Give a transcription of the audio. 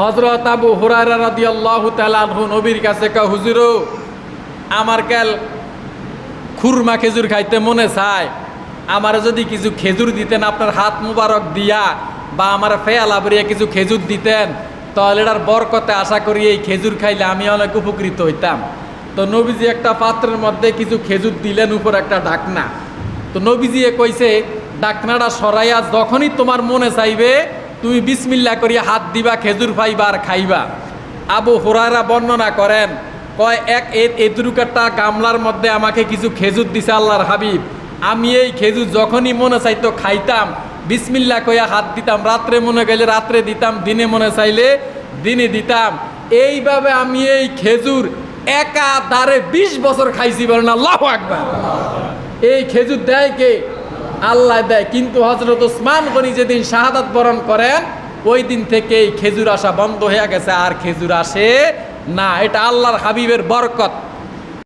হজরত আবু হুরায়রা রাদিয়াল্লাহু তাআলা আনহু নবীর কাছে কা হুজুরো, আমার কাল খুরমা খেজুর খাইতে মনে চায়। আমার যদি কিছু খেজুর দিতেন, আপনার হাত মুবারক দিয়া বা আমার ফেয়ালা বরিয়া কিছু খেজুর দিতেন, তাহলে এটার বরকতে আশা করি এই খেজুর খাইলে আমি অনেক উপকৃত হইতাম। তো নবীজি একটা পাত্রের মধ্যে কিছু খেজুর দিলেন, উপর একটা ডাকনা। তো নবীজি কইছে, ডাকনাটা সরাইয়া যখনই তোমার মনে চাইবে তুমি বিসমিল্লা করিয়া হাত দিবা, খেজুর পাইবা আর খাইবা। আবু হুরায়রা বর্ণনা করেন, কয়, এক এদরুক একটা গামলার মধ্যে আমাকে কিছু খেজুর দিছে আল্লাহর হাবিব। আমি এই খেজুর যখনই মনে চাইতো খাইতাম, বিসমিল্লা কইয়া হাত দিতাম, রাত্রে মনে গেলে রাত্রে দিতাম, দিনে মনে চাইলে দিনে দিতাম। এইভাবে আমি এই খেজুর একা দারে বিশ বছর খাইছি, বলেন আল্লাহ আকবার। এই খেজুর দেয় কে? আল্লাহ দেয়। কিন্তু হজরত উসমান গনি যেদিন শাহাদাত বরণ করেন ওই দিন থেকেই খেজুর আসা বন্ধ হয়ে গেছে, আর খেজুর আসে না। এটা আল্লাহর হাবিবের বরকত।